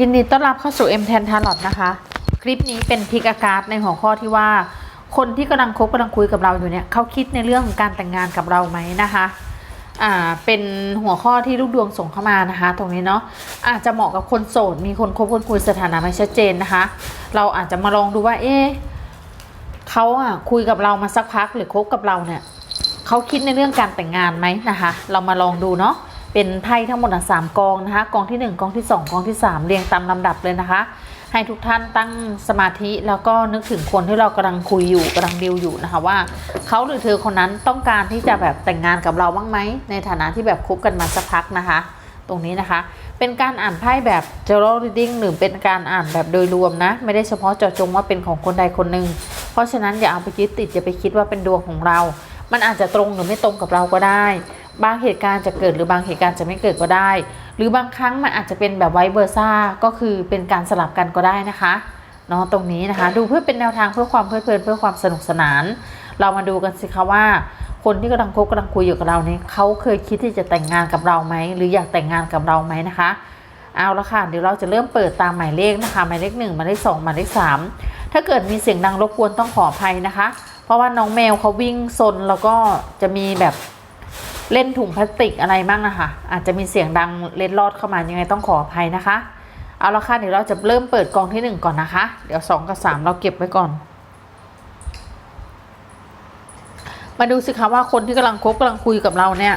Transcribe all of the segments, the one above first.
ยินดีต้อนรับเข้าสู่ M แทนทาร์ลอตนะคะ คลิปนี้เป็นพิกอาการในหัวข้อที่ว่า คนที่กำลังคบกำลังคุยกับเราอยู่เนี่ยเขาคิดในเรื่องของการแต่งงานกับเราไหมนะคะอ่าเป็นหัวข้อที่ลูกดวงส่งเข้ามานะคะ ตรงนี้เนาะอาจจะเหมาะกับคนโสดมีคนคบคนคุยสถานะไม่ชัดเจนนะคะ เราอาจจะมาลองดูว่า เอ๊ะเขาอะคุยกับเรามาสักพักหรือคบกับเราเนี่ยเขาคิดในเรื่องการแต่งงานไหมนะคะ เรามาลองดูเนาะ เป็นไพ่ทั้งหมดสามกองนะคะกองที่ 1 กองที่ 2 กองที่ 3 เรียงตามลำดับเลยนะคะ ให้ทุกท่านตั้งสมาธิแล้วก็นึกถึงคนที่เรากำลังคุยอยู่กำลังดิวอยู่นะคะว่าเขาหรือเธอคนนั้นต้องการที่จะแบบแต่งงานกับเราบ้างไหมในฐานะที่แบบคบกันมาสักพักนะคะ ตรงนี้นะคะ เป็นการอ่านไพ่แบบ general reading หรือเป็นการอ่านแบบโดยรวมนะ ไม่ได้เฉพาะเจาะจงว่าเป็นของคนใดคนหนึ่งเพราะฉะนั้นอย่าเอาไปยึดติดอย่าไปคิดว่าเป็นดวงของเรา มันอาจจะตรงหรือไม่ตรงกับเราก็ได้ บางเหตุการณ์จะเกิดหรือบางเหตุการณ์จะไม่เกิดก็ได้ หรือบางครั้งมันอาจจะเป็นแบบไวเบอร์ซ่าก็คือเป็นการสลับกันก็ได้นะคะเนาะตรงนี้นะคะ ดูเพื่อเป็นแนวทางเพื่อความเพลิดเพลินเพื่อความสนุกสนาน เรามาดูกันสิคะว่า คนที่กำลังคบกำลังคุยอยู่กับเราเนี่ยเขาเคยคิดที่จะแต่งงานกับเราไหมหรืออยากแต่งงานกับเราไหมนะคะ เอาละค่ะเดี๋ยวเราจะเริ่มเปิดตามหมายเลขนะคะหมายเลขหนึ่งหมายเลขสองหมายเลขสามถ้าเกิดมีเสียงดังรบกวนต้องขออภัยนะคะ เพราะว่าน้องแมวเขาวิ่งซนแล้วก็จะมีแบบ เล่นถุงพลาสติกอะไรบ้างนะคะ อาจจะมีเสียงดังเล็ดลอดเข้ามายังไงต้องขออภัยนะคะ เอาละค่ะเดี๋ยวเราจะเริ่มเปิดกองที่หนึ่งก่อนนะคะ เดี๋ยวสองกับสามเราเก็บไว้ก่อน มาดูสิคะว่าคนที่กำลังคบกำลังคุยกับเราเนี่ย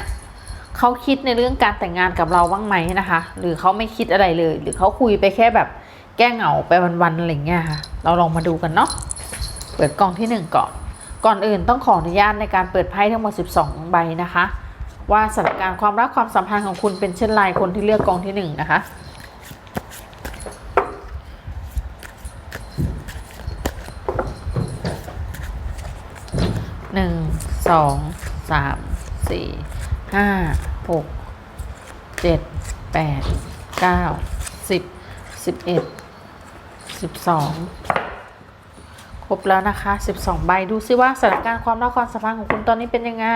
เขาคิดในเรื่องการแต่งงานกับเราบ้างไหมนะคะ หรือเขาไม่คิดอะไรเลย หรือเขาคุยไปแค่แบบแก้เหงาไปวันๆอะไรเงี้ยค่ะ เราลองมาดูกันเนาะเปิดกองที่หนึ่งก่อน ก่อนอื่นต้องขออนุญาตในการเปิดไพ่ทั้งหมด 12 ใบนะคะ ว่าสถานการณ์ความรักความสัมพันธ์ของคุณเป็นเช่นไรคนที่เลือกกองที่หนึ่งนะคะหนึ่งสองสามสี่ห้าหกเจ็ดแปดเก้าสิบสิบเอ็ดสิบสองครบแล้วนะคะสิบสองใบ ดูซิว่าสถานการณ์ความรักความสัมพันธ์ของคุณตอนนี้เป็นยังไง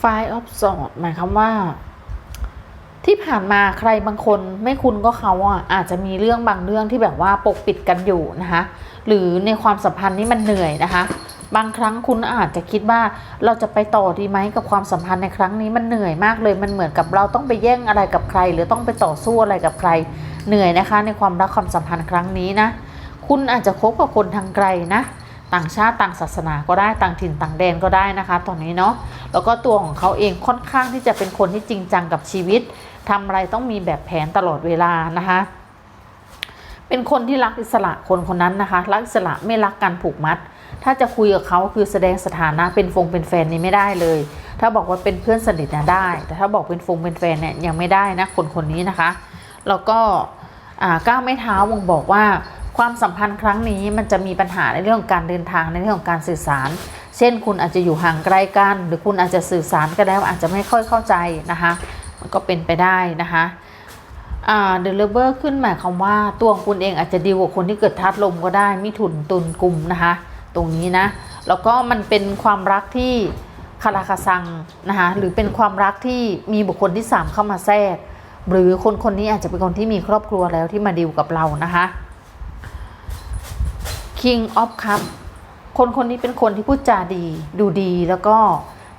ไฟออฟสอดหมายความว่า ที่ผ่านมาใครบางคนไม่คุณก็เขาอะอาจจะมีเรื่องบางเรื่องที่แบบว่าปกปิดกันอยู่นะคะ หรือในความสัมพันธ์นี้มันเหนื่อยนะคะ บางครั้งคุณอาจจะคิดว่าเราจะไปต่อดีไหมกับความสัมพันธ์ในครั้งนี้มันเหนื่อยมากเลย มันเหมือนกับเราต้องไปแย่งอะไรกับใคร หรือต้องไปต่อสู้อะไรกับใคร เหนื่อยนะคะ ในความรักความสัมพันธ์ครั้งนี้นะ คุณอาจจะคบกับคนทางไกลนะ ต่างชาติต่างศาสนาก็ได้ต่างถิ่นต่างแดนก็ได้นะคะตอนนี้เนาะแล้วก็ตัวของเขาเองค่อนข้างที่จะเป็นคนที่จริงจังกับชีวิตทำอะไรต้องมีแบบแผนตลอดเวลานะคะเป็นคนที่รักอิสระคนคนนั้นนะคะ รักอิสระไม่รักการผูกมัด ถ้าจะคุยกับเขาคือแสดงสถานะเป็นฟงเป็นแฟนนี่ไม่ได้เลย ถ้าบอกว่าเป็นเพื่อนสนิทนะได้ แต่ถ้าบอกเป็นฟงเป็นแฟนเนี่ยยังไม่ได้นะคนคนนี้นะคะแล้วก็อ่าก้าวไม่เท้าบ่งบอกว่า ความสัมพันธ์ครั้งนี้มันจะมีปัญหาในเรื่องของการเดินทางในเรื่องของการสื่อสาร เช่น คุณอาจจะอยู่ห่างไกลกัน หรือคุณอาจจะสื่อสารกันแล้วอาจจะไม่ค่อยเข้าใจนะคะมันก็เป็นไปได้นะคะอ่าเดลิเวอร์ขึ้นหมายความว่าตัวคุณเองอาจจะดีกว่าคนที่เกิดทัดลมก็ได้มิถุนตุลกลุ่มนะคะ ตรงนี้นะแล้วก็มันเป็นความรักที่คาราคาซังนะคะหรือเป็นความรักที่มีบุคคลที่ 3 เข้ามาแทรก หรือคนคนนี้อาจจะเป็นคนที่มีครอบครัวแล้วที่มาดีลกับเรานะคะ King of Cup คนคนนี้เป็นคนที่พูดจาดี ดูดีแล้วก็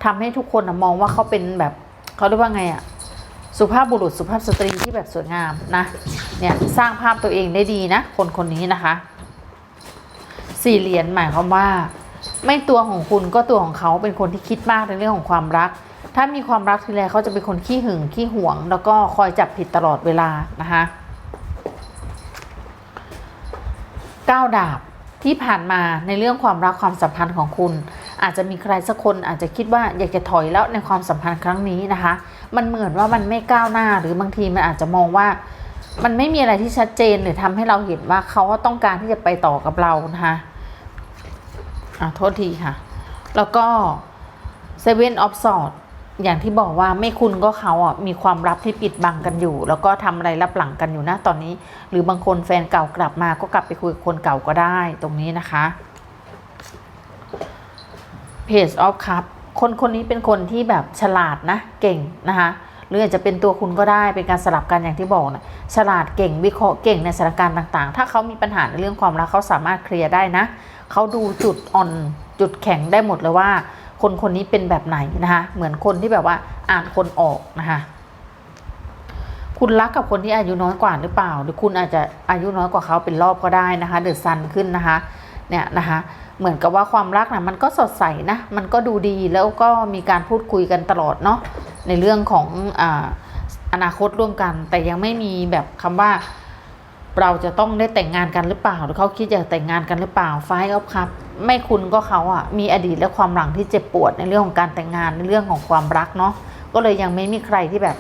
ทำให้ทุกคนมองว่าเขาเป็นแบบเขาเรียกว่าไงอะสุภาพบุรุษสุภาพสตรีที่แบบสวยงามนะเนี่ยสร้างภาพตัวเองได้ดีนะ คนคนนี้นะคะ สี่เหรียญหมายความว่า ไม่ตัวของคุณก็ตัวของเขาเป็นคนที่คิดมากในเรื่องของความรัก ถ้ามีความรักทีไรเขาจะเป็นคนขี้หึงขี้หวง แล้วก็คอยจับผิดตลอดเวลานะคะก้าดาบ ที่ผ่านมาในเรื่องความรักความสัมพันธ์ของคุณ อาจจะมีใครสักคนอาจจะคิดว่าอยากจะถอยแล้วในความสัมพันธ์ครั้งนี้นะคะ มันเหมือนว่ามันไม่ก้าวหน้าหรือบางทีมันอาจจะมองว่า มันไม่มีอะไรที่ชัดเจนหรือทำให้เราเห็นว่าเขาต้องการที่จะไปต่อกับเรานะคะอะโทษทีค่ะ แล้วก็ Seven of Swords อ อย่างที่บอกว่าไม่คุณก็เขาอะมีความลับที่ปิดบังกันอยู่ แล้วก็ทำอะไรลับหลังกันอยู่นะตอนนี้ หรือบางคนแฟนเก่ากลับมาก็กลับไปคุยกับคนเก่าก็ได้ตรงนี้นะคะ Page of Cup คนคนนี้เป็นคนที่แบบฉลาดนะเก่งนะคะหรืออาจจะเป็นตัวคุณก็ได้เป็นการสลับกันอย่างที่บอกนะฉลาดเก่งวิเคราะห์เก่งในสถานการณ์ต่างๆ ถ้าเขามีปัญหาในเรื่องความรักเขาสามารถเคลียร์ได้นะเขาดูจุดอ่อนจุดแข็งได้หมดเลยว่า คนคนนี้เป็นแบบไหนนะคะเหมือนคนที่แบบว่าอ่านคนออกนะคะคุณรักกับคนที่อายุน้อยกว่าหรือเปล่า หรือคุณอาจจะอายุน้อยกว่าเขาเป็นรอบก็ได้นะคะ เดือดซันขึ้นนะคะเนี่ยนะคะเหมือนกับว่าความรักนะมันก็สดใสนะมันก็ดูดีแล้วก็มีการพูดคุยกันตลอดเนาะในเรื่องของออนาคตร่วมกัน แต่ยังไม่มีแบบคำว่าเราจะต้องได้แต่งงานกันหรือเปล่า หรือเขาคิดอยากแต่งงานกันหรือเปล่าไฟก็ครับไม่คุณก็เขาอะมีอดีตและความหลังที่เจ็บปวดในเรื่องของการแต่งงานในเรื่องของความรักเนาะก็เลยยังไม่มีใครที่แบบ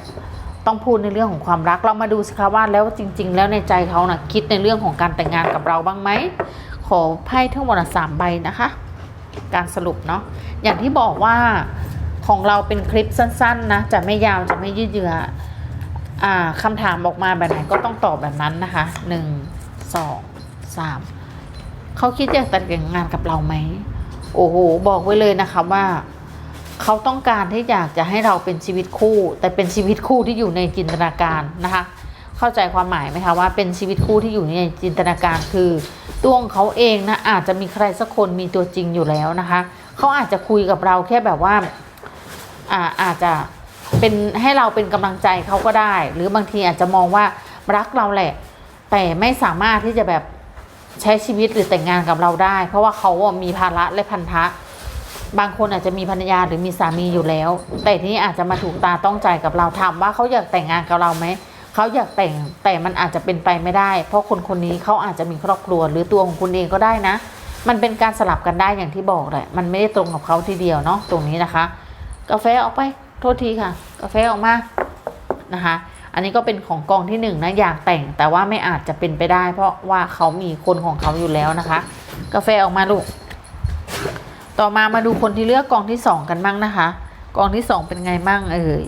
ต้องพูดในเรื่องของความรักเรามาดูสิคะว่าแล้วจริง ๆ แล้วในใจเขานะ่ะคิดในเรื่องของการแต่งงานกับเราบ้างไหมขอไพ่ทั้งหมดสามใบนะคะ การสรุปเนาะอย่างที่บอกว่าของเราเป็นคลิปสั้น ๆ นะ จะไม่ยาวจะไม่ยืดเยื้ออ่าคำถามออกมาแบบไหนก็ต้องตอบแบบนั้นนะคะหนึ่งสองสาม เขาคิดอยากแต่งงานกับเราไหม โอ้โห บอกไว้เลยนะคะว่า เขาต้องการที่อยากจะให้เราเป็นชีวิตคู่ แต่เป็นชีวิตคู่ที่อยู่ในจินตนาการนะคะ เข้าใจความหมายไหมคะว่าเป็นชีวิตคู่ที่อยู่ในจินตนาการคือตัวของเขาเองนะอาจจะมีใครสักคนมีตัวจริงอยู่แล้วนะคะ เขาอาจจะคุยกับเราแค่แบบว่าอ่าอาจจะเป็นให้เราเป็นกำลังใจเขาก็ได้ หรือบางทีอาจจะมองว่ารักเราแหละ แต่ไม่สามารถที่จะแบบ ใช้ชีวิตหรือแต่งงานกับเราได้ เพราะว่าเขามีภาระและพันธะ บางคนอาจจะมีภรรยาหรือมีสามีอยู่แล้ว แต่ทีนี้อาจจะมาถูกตาต้องใจกับเราถามว่าเขาอยากแต่งงานกับเราไหมเขาอยากแต่งแต่มันอาจจะเป็นไปไม่ได้ เพราะคนคนนี้เขาอาจจะมีครอบครัวหรือตัวของคุณเองก็ได้นะ มันเป็นการสลับกันได้อย่างที่บอกแหละมันไม่ได้ตรงกับเขาทีเดียวเนาะตรงนี้นะคะ กาแฟออกไปโทษทีค่ะ กาแฟออกมานะคะ อันนี้ก็เป็นของกองที่หนึ่งนะอยากแต่งแต่ว่าไม่อาจจะเป็นไปได้ เพราะว่าเขามีคนของเขาอยู่แล้วนะคะ กาแฟออกมาลูก ต่อมามาดูคนที่เลือกกองที่สองกันบ้างนะคะ กองที่สองเป็นไงบ้างเอ่ย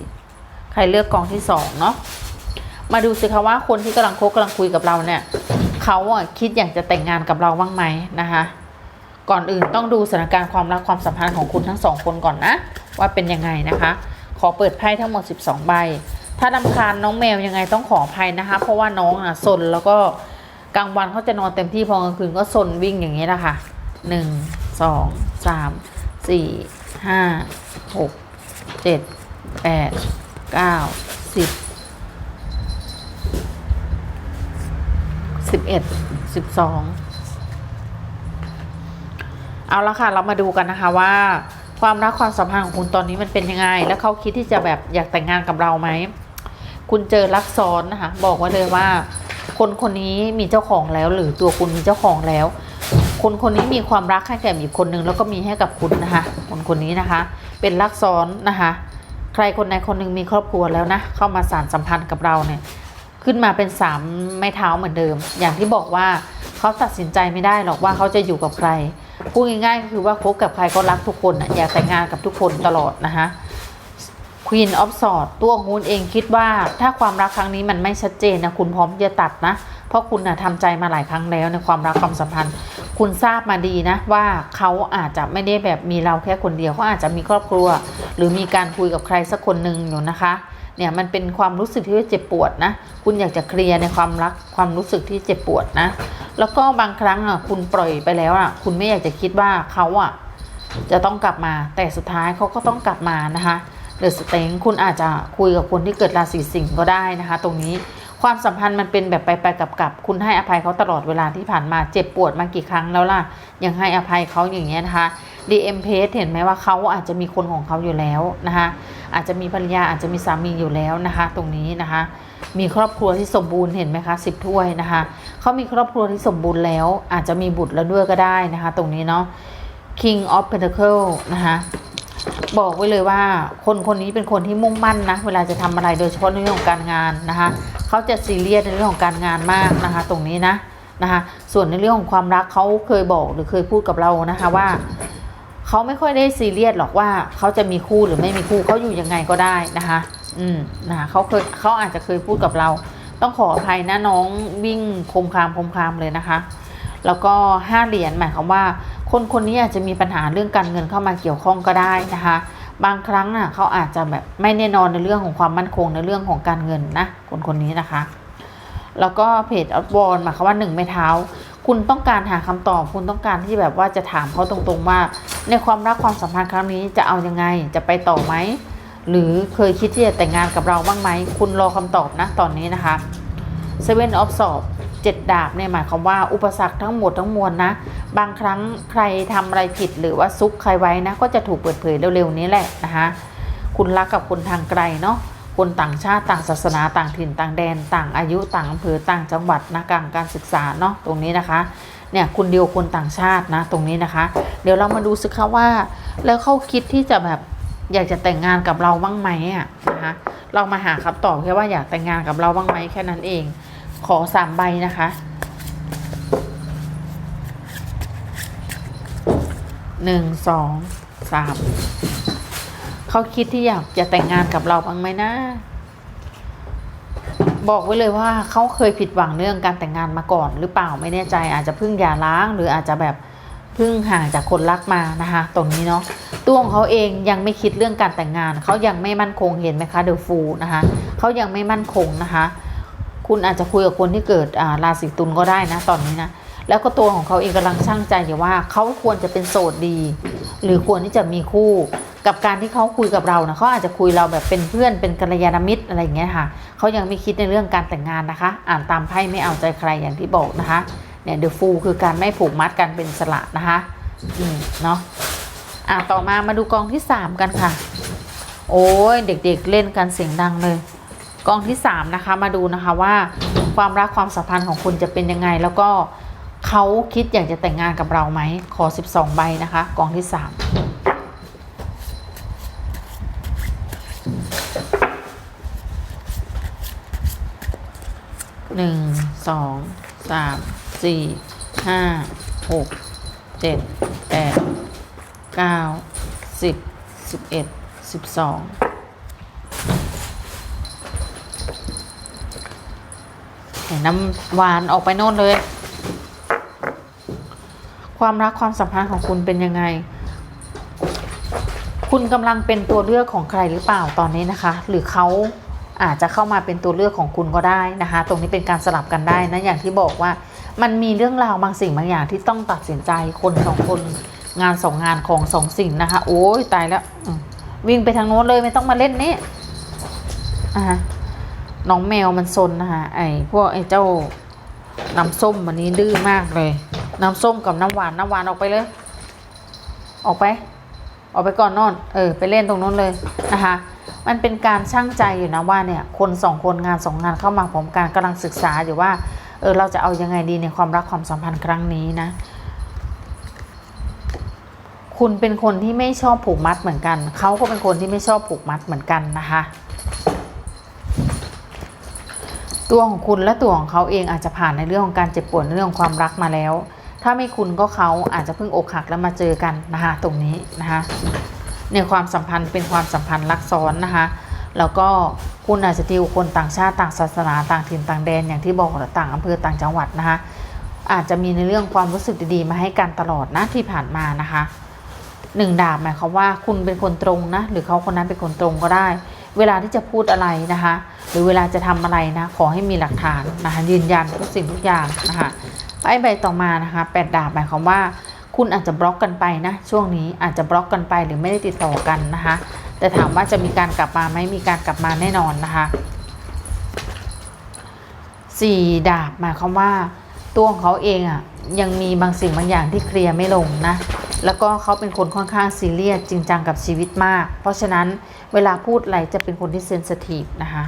ใครเลือกกองที่สองเนาะมาดูสิคะว่าคนที่กำลังคบกำลังคุยกับเราเนี่ยเขาอะคิดอยากจะแต่งงานกับเราบ้างไหมนะคะก่อนอื่นต้องดูสถานการณ์ความรักความสัมพันธ์ของคุณทั้งสองคนก่อนนะ ว่าเป็นยังไงนะคะ ขอเปิดไพ่ทั้งหมด 12 ใบ ถ้าลำคาญน้องแมวยังไงต้องขออภัยนะคะ เพราะว่าน้องอะซนแล้วก็กลางวันเขาจะนอนเต็มที่พอกลางคืนก็ซนวิ่งอย่างนี้แหละค่ะหนึ่งสองสามสี่ห้าหกเจ็ดแปดเก้าสิบสิบเอ็ดสิบสองเอาละค่ะ เรามาดูกันนะคะว่าความรักความสัมพันธ์ของคุณตอนนี้มันเป็นยังไง แล้วเขาคิดที่จะแบบอยากแต่งงานกับเราไหม คุณเจอรักซ้อนนะคะ บอกไว้เลยว่า คนคนนี้มีเจ้าของแล้ว หรือตัวคุณมีเจ้าของแล้ว คนคนนี้มีความรักให้แก่อีกคนนึงแล้วก็มีให้กับคุณนะคะ คนคนนี้นะคะ เป็นรักซ้อนนะคะ ใครคนใดคนหนึ่งมีครอบครัวแล้วนะ เข้ามาสานสัมพันธ์กับเราเนี่ย ขึ้นมาเป็นสามไม้เท้าเหมือนเดิม อย่างที่บอกว่าเขาตัดสินใจไม่ได้หรอกว่าเขาจะอยู่กับใครพูดง่ายๆก็คือว่าคบกับใครก็รักทุกคนอยากแต่งงานกับทุกคนตลอดนะคะ Queen of Swords ตัวของคุณเองคิดว่าถ้าความรักครั้งนี้มันไม่ชัดเจนนะคุณพร้อมจะตัดนะ เพราะคุณนะทำใจมาหลายครั้งแล้วในความรักความสัมพันธ์ คุณทราบมาดีนะว่าเขาอาจจะไม่ได้แบบมีเราแค่คนเดียวเขาอาจจะมีครอบครัว หรือมีการคุยกับใครสักคนหนึ่งอยู่นะคะเนี่ยมันเป็นความรู้สึกที่เจ็บปวดนะ คุณอยากจะเคลียร์ในความรักความรู้สึกที่เจ็บปวดนะ แล้วก็บางครั้งอะคุณปล่อยไปแล้วอะ คุณไม่อยากจะคิดว่าเขาอะจะต้องกลับมา แต่สุดท้ายเขาก็ต้องกลับมานะคะ เดอะสเต็งคุณอาจจะคุยกับคนที่เกิดราศีสิงห์ก็ได้นะคะ ตรงนี้ความสัมพันธ์มันเป็นแบบไปไปกับกับคุณให้อภัยเขาตลอดเวลาที่ผ่านมาเจ็บปวดมากี่ครั้งแล้วล่ะ ยังให้อภัยเขาอย่างเงี้ยนะคะ DM p a g e เห็นไหมว่าเขาอาจจะมีคนของเขาอยู่แล้วนะคะอาจจะมีภรรยาอาจจะมีสามีอยู่แล้วนะคะ ตรงนี้นะคะ มีครอบครัวที่สมบูรณ์เห็นไหมคะสิบถ้วยนะคะเขามีครอบครัวที่สมบูรณ์แล้ว อาจจะมีบุตรแล้วด้วยก็ได้นะคะ ตรงนี้เนาะ King of Pentacle นะคะ บอกไว้เลยว่าคนคนนี้เป็นคนที่มุ่งมั่นนะเวลาจะทำอะไรโดยเฉพาะในเรื่องของการงานนะคะเขาจะซีเรียสในเรื่องของการงานมากนะคะ ตรงนี้นะนะคะ ส่วนในเรื่องของความรักเขาเคยบอกหรือเคยพูดกับเรานะคะว่าเขาไม่ค่อยได้ซีเรียสหรอกว่าเขาจะมีคู่หรือไม่มีคู่เขาอยู่ยังไงก็ได้นะคะ อืมนะคะเขาเคยเขาอาจจะเคยพูดกับเรา ต้องขออภัยนะน้องวิ่งคมคามคมคามเลยนะคะ แล้วก็ห้าเหรียญหมายความว่า คนคนนี้อาจจะมีปัญหาเรื่องการเงินเข้ามาเกี่ยวข้องก็ได้นะคะ บางครั้งน่ะเขาอาจจะแบบไม่แน่นอนในเรื่องของความมั่นคงในเรื่องของการเงินนะคนคนนี้นะคะ แล้วก็เพจอัพวอนหมายความว่าหนึ่งไม้เท้า คุณต้องการหาคำตอบ คุณต้องการที่แบบว่าจะถามเขาตรงๆว่า ในความรักความสัมพันธ์ครั้งนี้จะเอายังไงจะไปต่อไหมหรือเคยคิดที่จะแต่งงานกับเราบ้างไหม คุณรอคำตอบนะตอนนี้นะคะ Seven of Swords เจ็ดดาบเนี่ยหมายความว่าอุปสรรคทั้งหมดทั้งมวลนะ บางครั้งใครทำอะไรผิดหรือว่าซุกใครไว้นะ ก็จะถูกเปิดเผยเร็วๆนี้แหละนะคะคุณรักกับคนทางไกลเนาะคนต่างชาติต่างศาสนาต่างถิ่นต่างแดน ต่างอายุต่างอำเภอต่างจังหวัดนะกลางการศึกษาเนาะตรงนี้นะคะเนี่ยคุณเดียวคนต่างชาตินะตรงนี้นะคะ เดี๋ยวเรามาดูสิคะว่า แล้วเขาคิดที่จะแบบอยากจะแต่งงานกับเราบ้างไหมอะนะคะเรามาหาคำตอบแค่ว่าอยากแต่งงานกับเราบ้างไหมแค่นั้นเอง ขอสามใบนะคะ หนึ่ง สอง สาม เขาคิดที่อยากจะแต่งงานกับเราบ้างไหมนะ บอกไว้เลยว่าเขาเคยผิดหวังเรื่องการแต่งงานมาก่อนหรือเปล่าไม่แน่ใจอาจจะเพิ่งหย่าร้างหรืออาจจะแบบเพิ่งห่างจากคนรักมานะคะตรงนี้เนาะตัวของเขาเองยังไม่คิดเรื่องการแต่งงาน เขายังไม่มั่นคงเห็นไหมคะเดอะฟูนะคะเขายังไม่มั่นคงนะคะ คุณอาจจะคุยกับคนที่เกิดราศีตุลก็ได้นะตอนนี้นะแล้วก็ตัวของเขาเองกำลังช่างใจอยู่ว่าเขาควรจะเป็นโสดดี หรือควรที่จะมีคู่ กับการที่เขาคุยกับเรานะเขาอาจจะคุยเราแบบเป็นเพื่อนเป็นกัลยาณมิตรอะไรอย่างเงี้ยค่ะเขายังไม่คิดในเรื่องการแต่งงานนะคะ อ่านตามไพ่ไม่เอาใจใครอย่างที่บอกนะคะเนี่ยเดอะฟูคือการไม่ผูกมัดกันเป็นสละนะคะอืมเนาะอะต่อมามาดูกองที่สามกันค่ะ โอ้ยเด็กๆเล่นกันเสียงดังเลย กองที่สามนะคะมาดูนะคะว่าความรักความสัมพันธ์ของคุณจะเป็นยังไง แล้วก็เขาคิดอยากจะแต่งงานกับเราไหมขอ 12 ใบนะคะ กองที่สามหนึ่งสองสามสี่ห้าหกเจ็ดแปดเก้าสิบสิบเอ็ดสิบสอง เห็ นน้ำหวานออกไปโน่นเลย ความรักความสัมพันธ์ของคุณเป็นยังไง คุณกำลังเป็นตัวเลือกของใครหรือเปล่าตอนนี้นะคะ หรือเขาอาจจะเข้ามาเป็นตัวเลือกของคุณก็ได้นะคะ ตรงนี้เป็นการสลับกันได้นะอย่างที่บอกว่า มันมีเรื่องราวบางสิ่งบางอย่างที่ต้องตัดสินใจคนสองคนงานสองงานของสองสิ่งนะคะ โอ้ยตายแล้ววิ่งไปทางโน้นเลยไม่ต้องมาเล่นนี่อ่า น้องแมวมันซนนะคะไอ้พวกไอ้เจ้าน้ำส้มวันนี้ดื้อมากเลย น้ำส้มกับน้ำหวานน้ำหวานออกไปเลย ออกไป ออกไปก่อนนอน เออ ไปเล่นตรงนู้นเลยนะคะ มันเป็นการช่างใจอยู่นะว่าเนี่ย คนสองคนงานสองงานเข้ามาพร้อมกันกำลังศึกษาอยู่ว่า เออเราจะเอายังไงดีในความรักความสัมพันธ์ครั้งนี้นะ คุณเป็นคนที่ไม่ชอบผูกมัดเหมือนกัน เขาก็เป็นคนที่ไม่ชอบผูกมัดเหมือนกันนะคะ ตัวของคุณและตัวของเขาเองอาจจะผ่านในเรื่องของการเจ็บปวดเรื่องของความรักมาแล้ว ถ้าไม่คุณก็เขาอาจจะเพิ่งอกหักแล้วมาเจอกันนะคะตรงนี้นะคะในความสัมพันธ์เป็นความสัมพันธ์รักซ้อนนะคะแล้วก็คุณอาจจะติวคนต่างชาติต่างศาสนาต่างถิ่นต่างแดนอย่างที่บอกต่างอำเภอต่างจังหวัดนะคะอาจจะมีในเรื่องความรู้สึกดีๆ มาให้กันตลอดนะที่ผ่านมานะคะหนึ่งดาบหมายความว่าคุณเป็นคนตรงนะหรือเขาคนนั้นเป็นคนตรงก็ได้ เวลาที่จะพูดอะไรนะคะ หรือเวลาจะทำอะไรนะขอให้มีหลักฐานนะคะยืนยันทุกสิ่งทุกอย่างนะคะไอ้ใบต่อมานะคะแปดดาบหมายความว่า คุณอาจจะบล็อกกันไปนะช่วงนี้อาจจะบล็อกกันไปหรือไม่ได้ติดต่อกันนะคะแต่ถามว่าจะมีการกลับมาไหมมีการกลับมาแน่นอนนะคะสี่ดาบหมายความว่า ตัวของเขาเองอะ่ะยังมีบางสิ่งบางอย่างที่เคลียร์ไม่ลงนะแล้วก็เขาเป็นคนค่อนข้างซีเรียสจริงจังกับชีวิตมาก เพราะฉะนั้นเวลาพูดอะไรจะเป็นคนที่เซนสทีฟนะคะ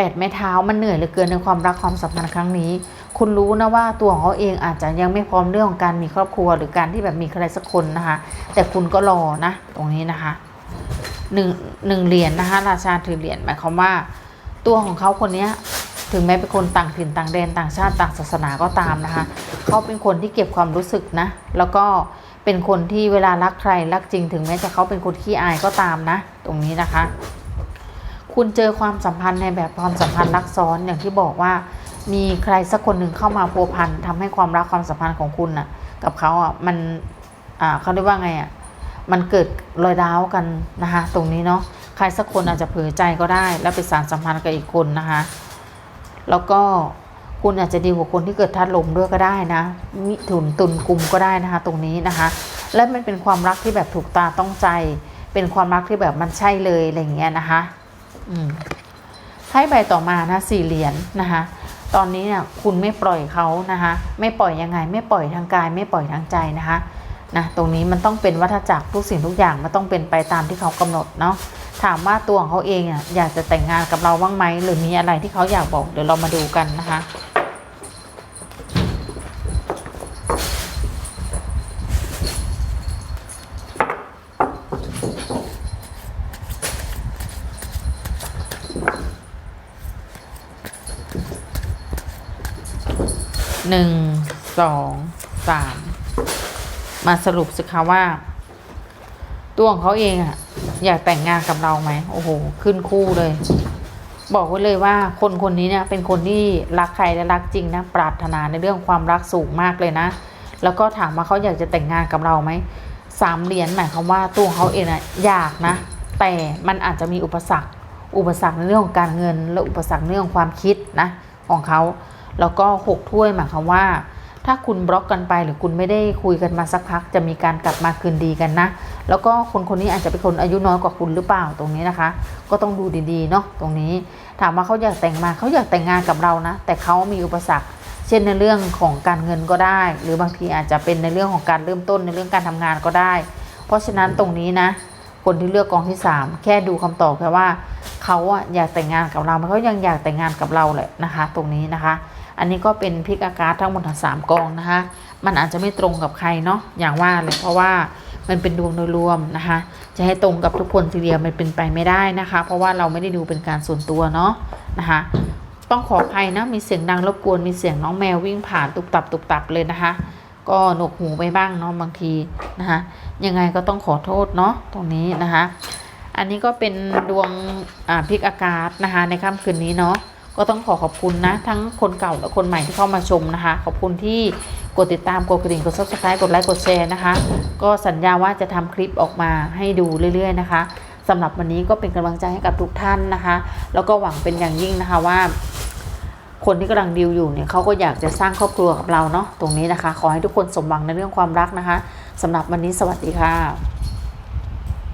แปดไม้เท้ามันเหนื่อยเหลือเกินในความรักความสัมพันธ์ครั้งนี้ คุณรู้นะว่าตัวของเขาเองอาจจะยังไม่พร้อมเรื่องของการมีครอบครัวหรือการที่แบบมีใครสักคนนะคะ แต่คุณก็รอนะ ตรงนี้นะคะหนึ่งหนึ่งเหรียญนะคะราชาถือเหรียญหมายความว่า ตัวของเขาคนนี้ถึงแม้เป็นคนต่างถิ่นต่างแดนต่างชาติต่างศาสนาก็ตามนะคะ เขาเป็นคนที่เก็บความรู้สึกนะ แล้วก็เป็นคนที่เวลารักใครรักจริง ถึงแม้จะเขาเป็นคนขี้อายก็ตามนะ ตรงนี้นะคะ คุณเจอความสัมพันธ์ในแบบความสัมพันธ์รักซ้อนอย่างที่บอกว่า มีใครสักคนหนึ่งเข้ามาพัวพันทำให้ความรักความสัมพันธ์ของคุณน่ะ กับเขาอะมันอ่าเขาเรียกว่าไงอะมันเกิดรอยร้าวกันนะคะตรงนี้เนาะใครสักคนอาจจะเผลอใจก็ได้ แล้วไปสารสัมพันธ์กับอีกคนนะคะ แล้วก็คุณอาจจะดีกว่าคนที่เกิดธาตุลมด้วยก็ได้นะมิถุนตุนกุมก็ได้นะคะ ตรงนี้นะคะ และมันเป็นความรักที่แบบถูกตาต้องใจ เป็นความรักที่แบบมันใช่เลยอะไรเงี้ยนะคะ อืมให้ใบต่อมานะสี่เหรียญนะคะ ตอนนี้เนี่ยคุณไม่ปล่อยเขานะคะ ไม่ปล่อยยังไง ไม่ปล่อยทางกาย ไม่ปล่อยทางใจนะคะนะตรงนี้มันต้องเป็นวัฏจักรทุกสิ่งทุกอย่างมันต้องเป็นไปตามที่เขากำหนดเนาะถามว่าตัวของเขาเองอะอยากจะแต่งงานกับเราบ้างไหมหรือมีอะไรที่เขาอยากบอกเดี๋ยวเรามาดูกันนะคะ หนึ่งสองสามมาสรุปสิคะว่า ตัวของเขาเองอะอยากแต่งงานกับเราไหมโอ้โห ขึ้นคู่เลย บอกไว้เลยว่าคนคนนี้เนี่ยเป็นคนที่รักใครและรักจริงนะปรารถนาในเรื่องความรักสูงมากเลยนะ แล้วก็ถามว่าเขาอยากจะแต่งงานกับเราไหมสามเหรียญหมายความว่าตัวเขาเองอะอยากนะ แต่มันอาจจะมีอุปสรรค อุปสรรคในเรื่องของการเงิน และอุปสรรคในเรื่องของความคิดนะ ของเขา แล้วก็หกถ้วยหมายความว่า ถ้าคุณบล็อกกันไปหรือคุณไม่ได้คุยกันมาสักพัก จะมีการกลับมาคืนดีกันนะ แล้วก็คนคนนี้อาจจะเป็นคนอายุน้อยกว่าคุณหรือเปล่าตรงนี้นะคะ ก็ต้องดูดีๆเนาะตรงนี้ ถามว่าเขาอยากแต่งมาเขาอยากแต่งงานกับเรานะ แต่เขามีอุปสรรคเช่นในเรื่องของการเงินก็ได้ หรือบางทีอาจจะเป็นในเรื่องของการเริ่มต้นในเรื่องการทำงานก็ได้ เพราะฉะนั้นตรงนี้นะ คนที่เลือกกองที่ 3 แค่ดูคำตอบแค่ว่าเขาอะอยากแต่งงานกับเราเขายังอยากแต่งงานกับเราแหละนะคะ ตรงนี้นะคะ อันนี้ก็เป็นพิกอากาศทั้งหมดสามกองนะคะมันอาจจะไม่ตรงกับใครเนาะอย่างว่าเลยเพราะว่ามันเป็นดวงโดยรวมนะคะ จะให้ตรงกับทุกคนทีเดียวมันเป็นไปไม่ได้นะคะ เพราะว่าเราไม่ได้ดูเป็นการส่วนตัวเนาะนะคะ ต้องขออภัยนะมีเสียงดังรบกวนมีเสียงน้องแมววิ่งผ่านตุบตับตุบตับเลยนะคะ ก็หนวกหูไปบ้างเนาะบางทีนะคะยังไงก็ต้องขอโทษเนาะตรงนี้นะคะ อันนี้ก็เป็นดวงอ่าพิกอากาศนะคะในค่ำคืนนี้เนาะ ก็ต้องขอขอบคุณนะ ทั้งคนเก่าและคนใหม่ที่เข้ามาชมนะคะ ขอบคุณที่กดติดตามกดกระดิ่งกด subscribe กดไลค์กดแชร์นะคะ ก็สัญญาว่าจะทำคลิปออกมาให้ดูเรื่อย ๆ นะคะสำหรับวันนี้ก็เป็นกำลังใจให้กับทุกท่านนะคะ แล้วก็หวังเป็นอย่างยิ่งนะคะว่า คนที่กำลังดิวอยู่เนี่ยเขาก็อยากจะสร้างครอบครัวกับเราเนาะตรงนี้นะคะ ขอให้ทุกคนสมหวังในเรื่องความรักนะคะสำหรับวันนี้สวัสดีค่ะ